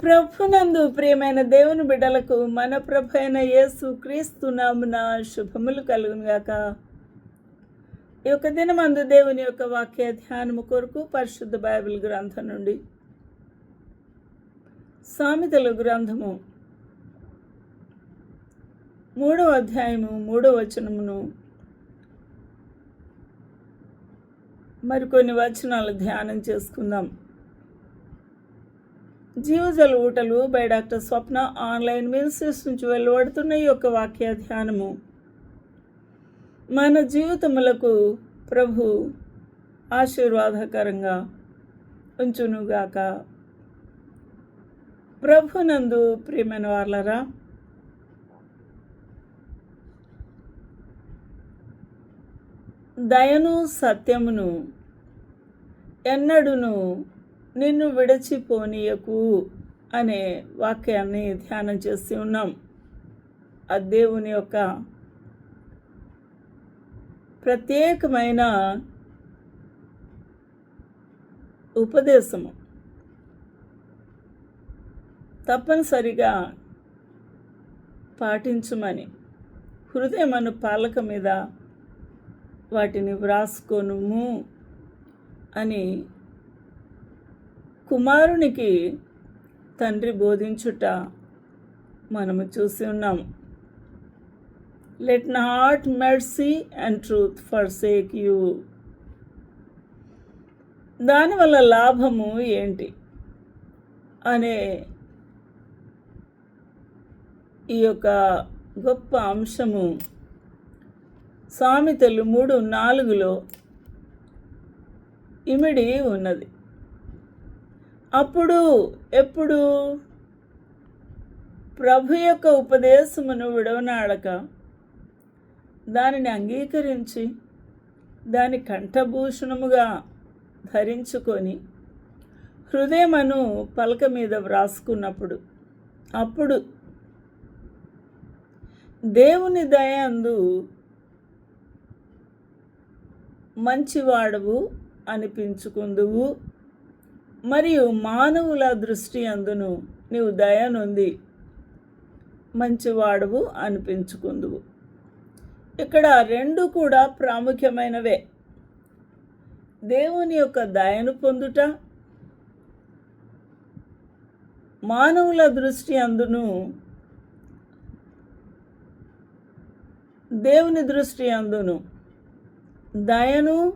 ప్రభునందు ప్రియమైన దేవుని బిడ్డలకు మన ప్రభు అయిన యేసు క్రీస్తు నామున శుభములు కలుగునుగాక. ఈ యొక్క దినమందు దేవుని యొక్క వాక్య ధ్యానము కొరకు పరిశుద్ధ బైబిల్ గ్రంథం నుండి సామెతల గ్రంథము మూడవ అధ్యాయము మూడవ వచనమును మరికొన్ని వచనాలు ధ్యానం చేసుకుందాం. జీవజల ఊటలు by doctor Swapna online ministries నుంచి వెలువడుతున్న ఈ యొక్క వాక్య ధ్యానము. మన జీవితములకు ప్రభు ఆశీర్వాదకరంగా ఉంచునుగాక. ప్రభునందు ప్రియమైన వాళ్ళరా దయను సత్యమును ఎన్నడును నిన్ను విడచిపోనీయకు అనే వాక్యాన్ని ధ్యానం చేసి ఉన్నాం. ఆ దేవుని యొక్క ప్రత్యేకమైన ఉపదేశము. తప్పనిసరిగా పాటించమని అను పాలక మీద వాటిని వ్రాసుకోనుము అని కుమారునికి తండ్రి బోధించుట మనము చూసి ఉన్నాం let not mercy and truth forsake you దానివల్ల లాభము ఏంటి? అనే ఈ యొక్క గొప్ప అంశము సామెతలు మూడు నాలుగులో ఇమిడి ఉన్నది. అప్పుడు ఎప్పుడు? ప్రభు యొక్క ఉపదేశమును విడవనాడక దానిని అంగీకరించి దాని కంఠభూషణముగా ధరించుకొని హృదయమను పలక మీద వ్రాసుకున్నప్పుడు అప్పుడు దేవుని దయందు మంచివాడవు అనిపించుకుందువు. మరియు మానవుల దృష్టి అందును. నీవు దయనుంది మంచివాడవు అనిపించుకుందువు. ఇక్కడ రెండు కూడా ప్రాముఖ్యమైనవే. దేవుని యొక్క దయను పొందుట మానవుల దృష్టి అందును దేవుని దృష్టి అందును. దయను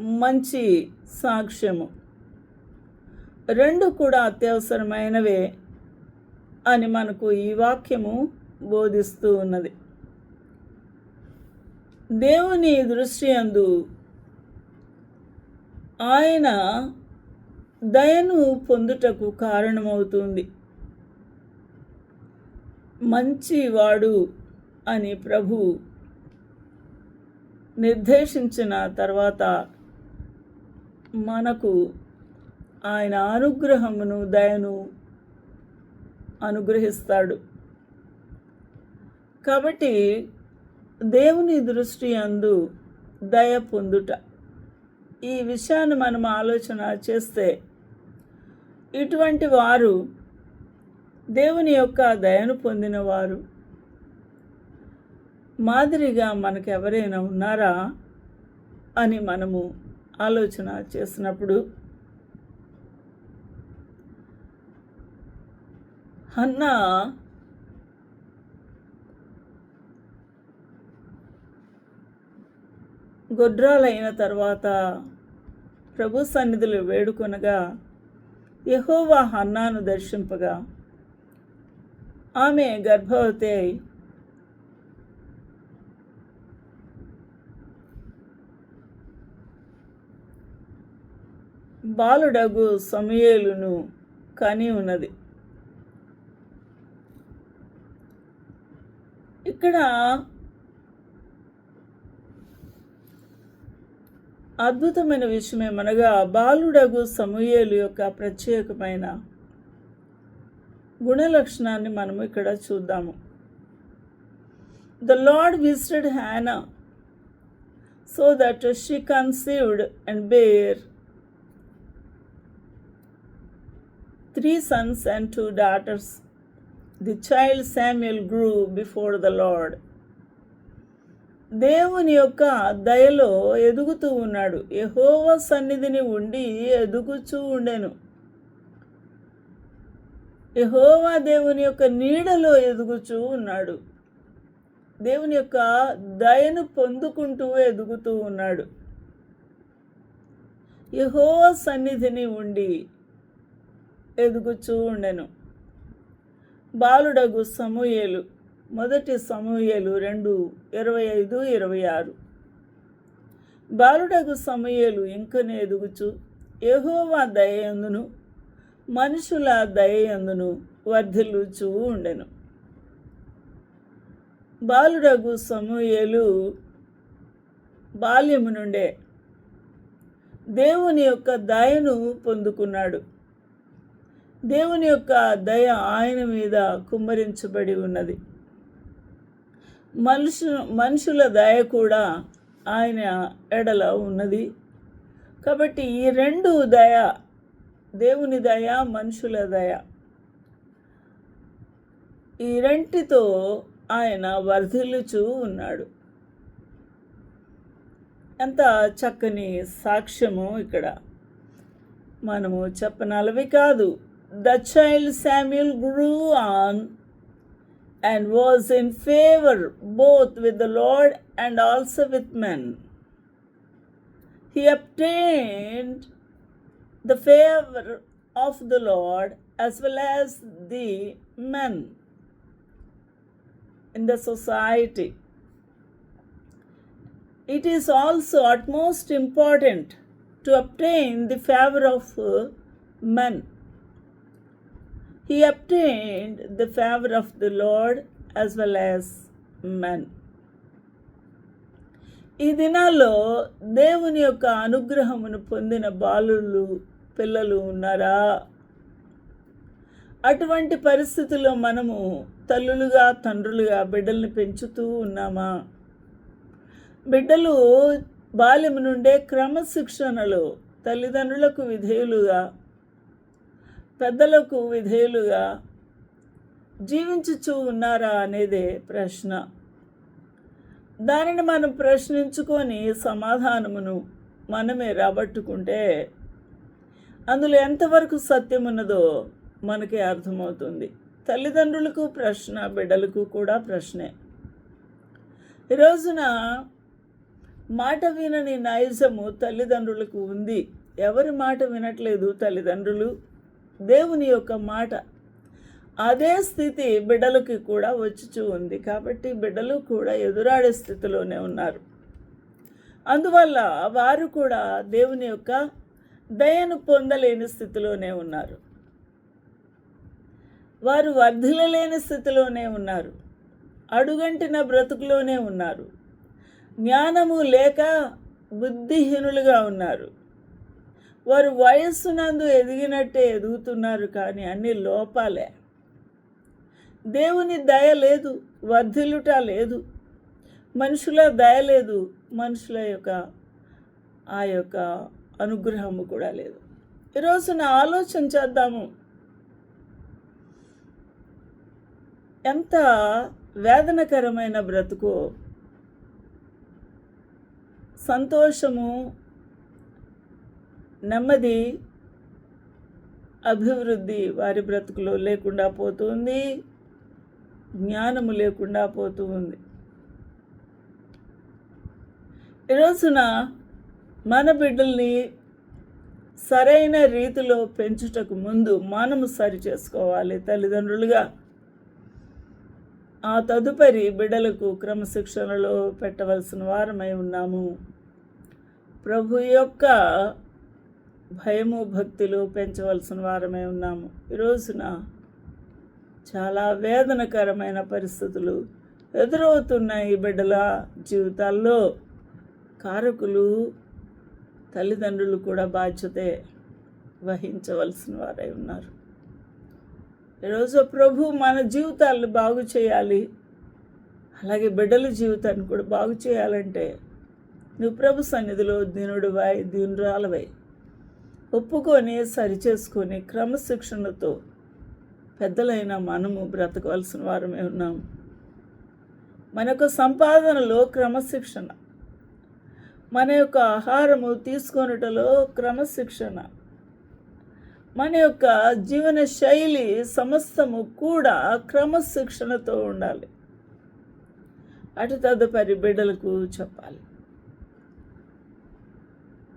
మంచి సాక్ష్యము. రెండు కూడా అత్యవసరమైనవే అని మనకు ఈ వాక్యము బోధిస్తూ ఉన్నది. దేవుని దృష్టి అందు ఆయన దయను పొందుటకు కారణమవుతుంది. మంచివాడు అని ప్రభు నిర్దేశించిన తర్వాత మనకు ఆయన అనుగ్రహమును దయను అనుగ్రహిస్తాడు. కాబట్టి దేవుని దృష్టి అందు దయ పొందుట. ఈ విషయాన్ని మనం ఆలోచన చేస్తే ఇటువంటి వారు దేవుని యొక్క దయను పొందినవారు మాదిరిగా మనకు ఎవరైనా ఉన్నారా అని మనము ఆలోచన చేసినప్పుడు హన్నా గొడ్రాలైన తర్వాత ప్రభు సన్నిధులు వేడుకొనగా యహోవా హన్నాను దర్శింపగా ఆమె గర్భవతి అయి బాలుడగు సమయేలును కని ఉన్నది. ఇక్కడ అద్భుతమైన విషయం ఏమనగా బాలుడగు సమూయేలు యొక్క ప్రత్యేకమైన గుణలక్షణాన్ని మనం ఇక్కడ చూద్దాము. The Lord visited Hannah so that she conceived and bear three sons and two daughters the child Samuel grew before the Lord దేవుని యొక్క దయలో ఎదుగుతూ ఉన్నాడు. యహోవ సన్నిధిని ఉండి ఎదుగుచూ ఉండెను. యహోవా దేవుని యొక్క నీడలో ఎదుగుచూ ఉన్నాడు. దేవుని యొక్క దయను పొందుకుంటూ ఎదుగుతూ ఉన్నాడు. యహోవ సన్నిధిని ఉండి ఎదుగుచూ ఉండెను. బాలుడగు సమూయేలు. మొదటి సమూయేలు రెండు ఇరవై ఐదు ఇరవై ఆరు. బాలుడగు సమూయేలు ఇంకనే ఎదుగుచు. యెహోవా దయందును మనుషుల దయందును వర్ధిల్లుచూ ఉండెను. బాలుడగు సమూయేలు బాల్యము నుండే దేవుని యొక్క దయను పొందుకున్నాడు. దేవుని యొక్క దయ ఆయన మీద కుమ్మరించబడి ఉన్నది. మనుషు మనుషుల దయ కూడా ఆయన ఎడల ఉన్నది. కాబట్టి ఈ రెండు దయ దేవుని దయ మనుషుల దయ ఈ రెంటితో ఆయన వర్ధిల్లుచూ ఉన్నాడు. ఎంత చక్కని సాక్ష్యము ఇక్కడ మనము చెప్పనలవి కాదు. The child Samuel grew on and was in favor both with the Lord and also with men. He obtained the favor of the Lord as well as the men in the society. It is also utmost important to obtain the favor of uh, men He obtained the favor of the Lord as well as men. ఈ దినాల్లో దేవుని యొక్క అనుగ్రహమును పొందిన బాలులు పిల్లలు ఉన్నారా అటువంటి పరిస్థితుల్లో మనము తల్లులుగా తండ్రులుగా బిడ్డల్ని పెంచుతూ ఉన్నామా బిడ్డలు బాల్యం నుండే క్రమశిక్షణలో తల్లిదండ్రులకు విధేయులుగా పెద్దలకు విధేయులుగా జీవించుచూ ఉన్నారా అనేదే ప్రశ్న. దానిని మనం ప్రశ్నించుకొని సమాధానమును మనమే రాబట్టుకుంటే అందులో ఎంతవరకు సత్యం ఉన్నదో మనకి అర్థమవుతుంది. తల్లిదండ్రులకు ప్రశ్న బిడ్డలకు కూడా ప్రశ్నే. ఈ రోజున మాట వినని నైజము తల్లిదండ్రులకు ఉంది. ఎవరి మాట వినట్లేదు తల్లిదండ్రులు? దేవుని యొక్క మాట అదే స్థితి బిడ్డలకి కూడా వచ్చుచూ ఉంది. కాబట్టి బిడ్డలు కూడా ఎదురాడే స్థితిలోనే ఉన్నారు. అందువల్ల వారు కూడా దేవుని యొక్క దయను పొందలేని స్థితిలోనే ఉన్నారు. వారు వర్ధిలలేని స్థితిలోనే ఉన్నారు. అడుగంటిన బ్రతుకులోనే ఉన్నారు. జ్ఞానము లేక బుద్ధిహీనులుగా ఉన్నారు. వారు వయస్సునందు ఎదిగినట్టే ఎదుగుతున్నారు కానీ అన్ని లోపాలే. దేవుని దయ లేదు వర్ధిల్లుట లేదు. మనుషుల దయ లేదు మనుషుల యొక్క ఆ యొక్క అనుగ్రహము కూడా లేదు. ఈరోజున ఆలోచన చేద్దాము. ఎంత వేదనకరమైన బ్రతుకో సంతోషము నెమ్మది అభివృద్ధి వారి బ్రతుకులో లేకుండా పోతుంది. జ్ఞానము లేకుండా పోతూ ఉంది రోజున మన బిడ్డల్ని సరైన రీతిలో పెంచుటకు ముందు మనము సరి చేసుకోవాలి తల్లిదండ్రులుగా. ఆ తదుపరి బిడ్డలకు క్రమశిక్షణలో పెట్టవలసిన వారమై ఉన్నాము. ప్రభు యొక్క భయము భక్తులు పెంచవలసిన వారమే ఉన్నాము. ఈ రోజున చాలా వేదనకరమైన పరిస్థితులు ఎదురవుతున్నాయి ఈ బిడ్డల జీవితాల్లో. కారకులు తల్లిదండ్రులు కూడా బాధ్యతే వహించవలసిన వారై ఉన్నారు. ఈరోజు ప్రభు మన జీవితాలను బాగు చేయాలి. అలాగే బిడ్డల జీవితాన్ని కూడా బాగు చేయాలంటే నువ్వు ప్రభు సన్నిధిలో దీనుడివై దీనురాలవై ఒప్పుకొని సరిచేసుకొని క్రమశిక్షణతో పెద్దలైన మనము బ్రతకవలసిన వారమే ఉన్నాం. మన యొక్క సంపాదనలో క్రమశిక్షణ మన యొక్క ఆహారము తీసుకొనుటలో క్రమశిక్షణ మన యొక్క జీవన శైలి సమస్తము కూడా క్రమశిక్షణతో ఉండాలి. అటు తదుపరి బిడ్డలకు చెప్పాలి.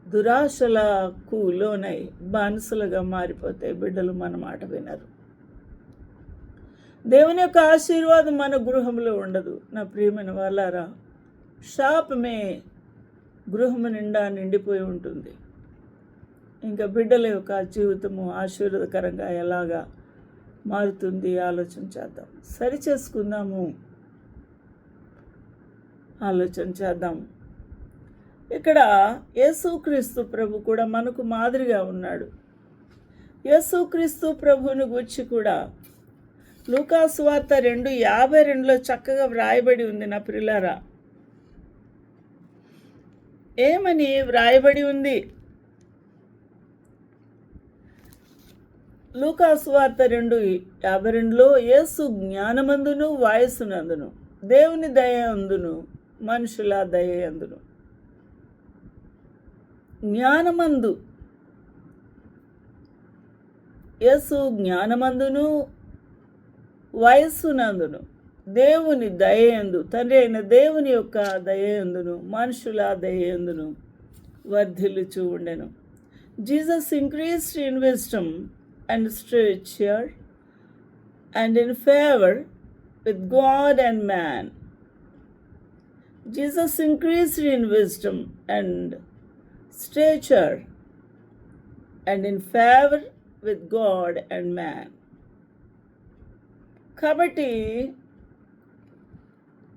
దురాశలకు లోనై బానిసలుగా మారిపోతే బిడ్డలు మన మాట వినరు. దేవుని యొక్క ఆశీర్వాదం మన గృహంలో ఉండదు. నా ప్రియమైన వాళ్ళారా షాపమే గృహము నిండా నిండిపోయి ఉంటుంది. ఇంకా బిడ్డల యొక్క జీవితము ఆశీర్వదకరంగా ఎలాగా మారుతుంది ఆలోచన చేద్దాం. సరి చేసుకుందాము. ఆలోచన చేద్దాం. ఇక్కడ యేసుక్రీస్తు ప్రభు కూడా మనకు మాదిరిగా ఉన్నాడు. యేసుక్రీస్తు ప్రభువుని గురించి కూడా లూకాసు వార్త రెండు యాభై రెండులో చక్కగా వ్రాయబడి ఉంది నా ప్రిలారా. ఏమని వ్రాయబడి ఉంది? లూకాసు వార్త రెండు యాభై రెండులో యేసు జ్ఞానమందును వాయస్సునందును దేవుని దయ అందును మనుషుల దయ అందును. జ్ఞానమందు. యేసు జ్ఞానమందును వయస్సునందును దేవుని దయందు తండ్రి అయిన దేవుని యొక్క దయందును మనుషుల దయందును వర్ధిల్లుచూ ఉండెను. Jesus increased in wisdom and stature and in favour with God and man. Jesus increased in wisdom and stature and in favor with God and man. కాబట్టి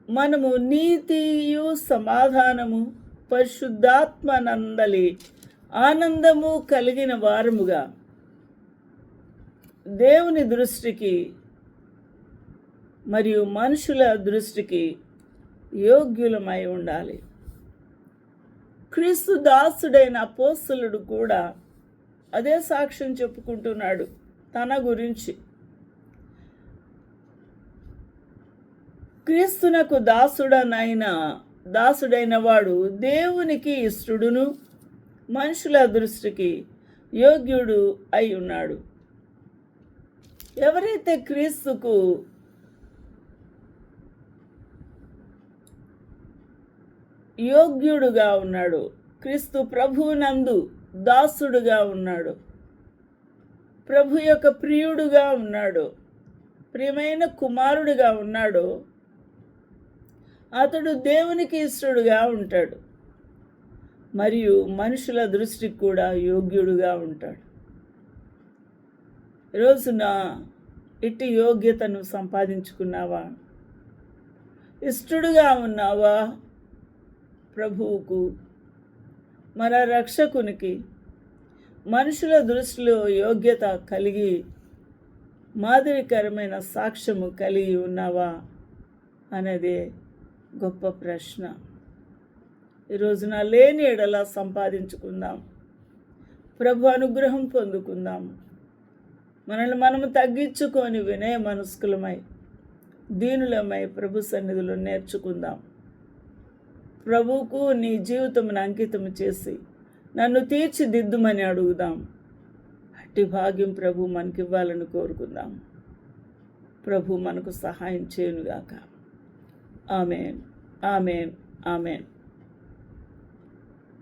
మనము నీతియు సమాధానము పరిశుద్ధాత్మనందలి ఆనందము కలిగిన వారముగా దేవుని దృష్టికి మరియు మనుషుల దృష్టికి యోగ్యులమై ఉండాలి క్రీస్తు దాసుడైన అపోస్తులుడు కూడా అదే సాక్ష్యం చెప్పుకుంటున్నాడు తన గురించి. క్రీస్తునకు దాసుడనైన దాసుడైన వాడు దేవునికి ఇష్టడును మనుషుల దృష్టికి యోగ్యుడు అయి ఉన్నాడు. ఎవరైతే క్రీస్తుకు యోగ్యుడుగా ఉన్నాడు. క్రీస్తు ప్రభువునందు దాసుడుగా ఉన్నాడు. ప్రభు యొక్క ప్రియుడుగా ఉన్నాడు. ప్రియమైన కుమారుడుగా ఉన్నాడు. అతడు దేవునికి ఇష్టడుగా ఉంటాడు. మరియు మనుషుల దృష్టికి కూడా యోగ్యుడుగా ఉంటాడు. రోజున ఇట్టి యోగ్యతను సంపాదించుకున్నావా? ఇష్టడుగా ఉన్నావా? ప్రభువుకు మన రక్షకునికి మనుషుల దృష్టిలో యోగ్యత కలిగి మాదిరికరమైన సాక్ష్యము కలిగి ఉన్నావా? అనేదే గొప్ప ప్రశ్న. ఈరోజున లేని ఎడలా సంపాదించుకుందాం. ప్రభు అనుగ్రహం పొందుకుందాం. మనల్ని మనము తగ్గించుకొని వినయ మనస్కులమై దీనులమై ప్రభు సన్నిధిలో నేర్చుకుందాం. ప్రభువుకు నీ జీవితమును అంకితం చేసి నన్ను తీర్చిదిద్దుమని అడుగుదాం. అట్టి భాగ్యం ప్రభు మనకివ్వాలని కోరుకుందాం. ప్రభు మనకు సహాయం చేయనుగాక. ఆమెన్. ఆమెన్. ఆమెన్.